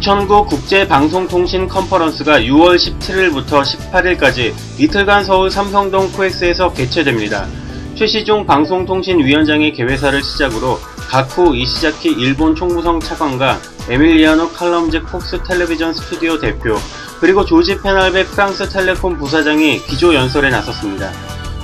2009 국제방송통신 컨퍼런스가 6월 17일부터 18일까지 이틀간 서울 삼성동 코엑스에서 개최됩니다. 최시중 방송통신위원장의 개회사를 시작으로 가쿠 이시자키 일본 총무성 차관과 에밀리아노 칼럼즈 폭스 텔레비전 스튜디오 대표 그리고 조지 페날베 프랑스 텔레콤 부사장이 기조 연설에 나섰습니다.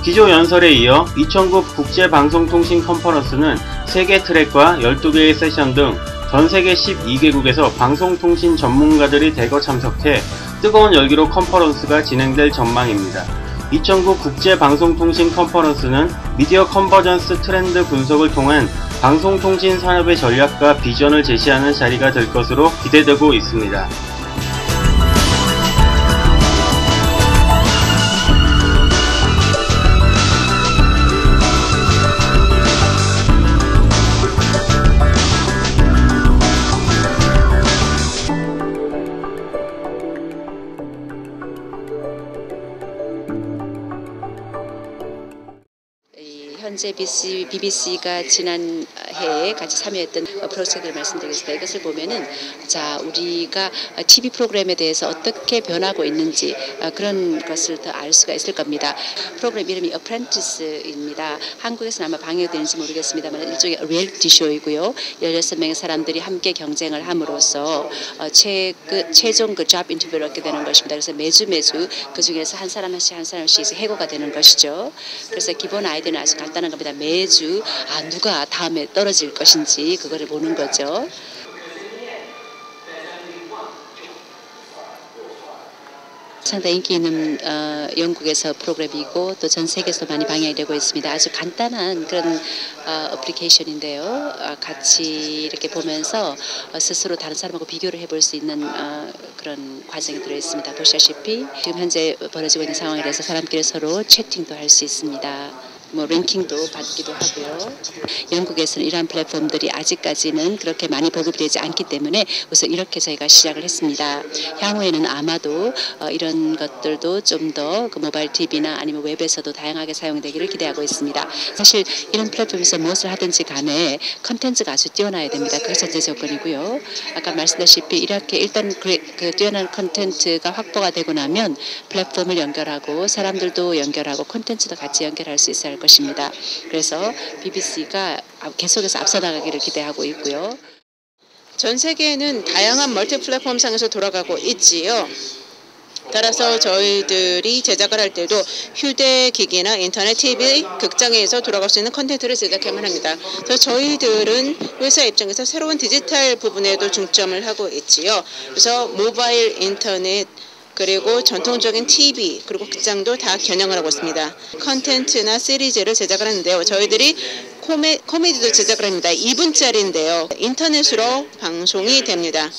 기조 연설에 이어 2009 국제방송통신 컨퍼런스는 3개 트랙과 12개의 세션 등 전 세계 12개국에서 방송통신 전문가들이 대거 참석해 뜨거운 열기로 컨퍼런스가 진행될 전망입니다. 2009 국제방송통신 컨퍼런스는 미디어 컨버전스 트렌드 분석을 통한 방송통신 산업의 전략과 비전을 제시하는 자리가 될 것으로 기대되고 있습니다. 현재 BC, BBC가 지난 해에 같이 참여했던 프로젝트를 말씀드리겠습니다. 이것을 보면은 자 우리가 TV 프로그램에 대해서 어떻게 변하고 있는지 어, 그런 것을 더 알 수가 있을 겁니다. 프로그램 이름이 Apprentice입니다. 한국에서는 아마 방영되는지 모르겠습니다만 일종의 리얼리티 쇼이고요. 16명의 사람들이 함께 경쟁을 함으로써 어, 최, 그, 최종 그 잡 인터뷰를 얻게 되는 것입니다. 그래서 매주 매주 그 중에서 한 사람씩 한 사람씩 해고가 되는 것이죠. 그래서 기본 아이디어는 아주 간단 한 겁니다. 매주 아 누가 다음에 떨어질 것인지 그거를 보는 거죠. 상당히 인기 있는 어, 영국에서 프로그램이고 또 전 세계에서 많이 방영이 되고 있습니다. 아주 간단한 그런 어, 어플리케이션인데요. 어, 같이 이렇게 보면서 어, 스스로 다른 사람하고 비교를 해볼 수 있는 어, 그런 과정이 들어 있습니다. 보시다시피 지금 현재 벌어지고 있는 상황에 대해서 사람끼리 서로 채팅도 할 수 있습니다. 뭐 랭킹도 받기도 하고요. 영국에서는 이러한 플랫폼들이 아직까지는 그렇게 많이 보급이 되지 않기 때문에 우선 이렇게 저희가 시작을 했습니다. 향후에는 아마도 어, 이런 것들도 좀 더 그 모바일 TV나 아니면 웹에서도 다양하게 사용되기를 기대하고 있습니다. 사실 이런 플랫폼에서 무엇을 하든지 간에 컨텐츠가 아주 뛰어나야 됩니다. 그게 첫째 조건이고요. 아까 말씀드렸다시피 이렇게 일단 그, 그 뛰어난 컨텐츠가 확보가 되고 나면 플랫폼을 연결하고 사람들도 연결하고 컨텐츠도 같이 연결할 수 있어야 할 것입니다. 그래서 BBC가 계속해서 앞서 나가기를 기대하고 있고요. 전 세계는 다양한 멀티 플랫폼 상에서 돌아가고 있지요. 따라서 저희들이 제작을 할 때도 휴대기기나 인터넷, TV, 극장에서 돌아갈 수 있는 컨텐츠를 제작해야만 합니다. 그래서 저희들은 회사 입장에서 새로운 디지털 부분에도 중점을 하고 있지요. 그래서 모바일, 인터넷, 그리고 전통적인 TV 그리고 극장도 다 겨냥을 하고 있습니다. 컨텐츠나 시리즈를 제작을 하는데요. 저희들이 코메, 코미디도 제작을 합니다. 2분짜리인데요. 인터넷으로 방송이 됩니다.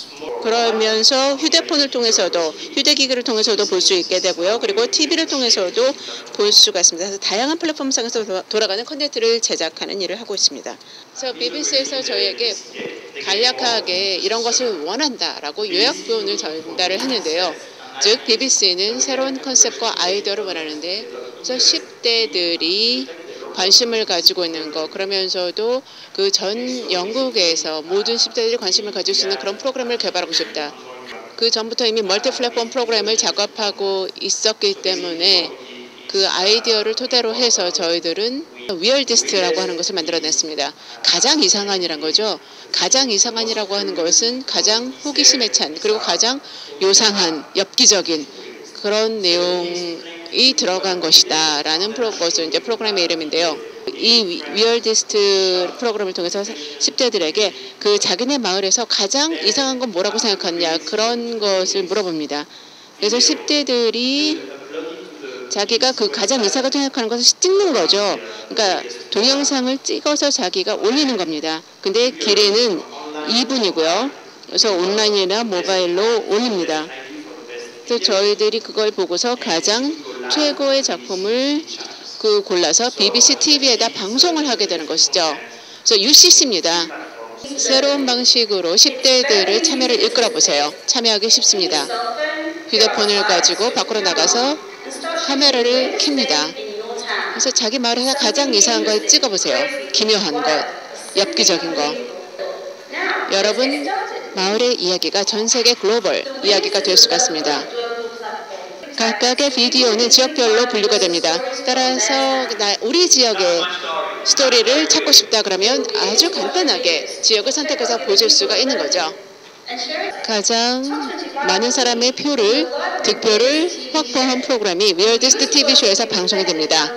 그러면서 휴대폰을 통해서도 휴대기기를 통해서도 볼 수 있게 되고요. 그리고 TV를 통해서도 볼 수가 있습니다. 그래서 다양한 플랫폼상에서 돌아가는 컨텐츠를 제작하는 일을 하고 있습니다. 그래서 BBC에서 저희에게 간략하게 이런 것을 원한다라고 요약본을 전달을 했는데요. 즉 BBC는 새로운 컨셉과 아이디어를 원하는데 그래서 10대들이 관심을 가지고 있는 거 그러면서도 그 전 영국에서 모든 10대들이 관심을 가질 수 있는 그런 프로그램을 개발하고 싶다. 그 전부터 이미 멀티 플랫폼 프로그램을 작업하고 있었기 때문에 그 아이디어를 토대로 해서 저희들은 위얼디스트라고 하는 것을 만들어냈습니다. 가장 이상한이란 거죠. 가장 이상한이라고 하는 것은 가장 호기심에 찬 그리고 가장 요상한 엽기적인 그런 내용이 들어간 것이다라는 프로, 이제 프로그램의 이름인데요. 이 위얼디스트 프로그램을 통해서 10대들에게 그 자기네 마을에서 가장 이상한 건 뭐라고 생각하느냐 그런 것을 물어봅니다. 그래서 10대들이 자기가 그 가장 이상하다고 생각하는 것을 찍는 거죠. 그러니까 동영상을 찍어서 자기가 올리는 겁니다. 근데 길이는 2분이고요. 그래서 온라인이나 모바일로 올립니다. 그래서 저희들이 그걸 보고서 가장 최고의 작품을 그 골라서 BBC TV에다 방송을 하게 되는 것이죠. 그래서 UCC입니다. 새로운 방식으로 10대들을 참여를 이끌어 보세요. 참여하기 쉽습니다. 휴대폰을 가지고 밖으로 나가서 카메라를 켭니다. 그래서 자기 마을에서 가장 이상한 걸 찍어보세요. 기묘한 것, 엽기적인 것. 여러분 마을의 이야기가 전 세계 글로벌 이야기가 될 수가 있습니다. 각각의 비디오는 지역별로 분류가 됩니다. 따라서 나- 우리 지역의 스토리를 찾고 싶다 그러면 아주 간단하게 지역을 선택해서 보실 수가 있는 거죠. 가장 많은 사람의 표를 득표를 확보한 프로그램이 위얼디스트 TV쇼에서 방송이 됩니다.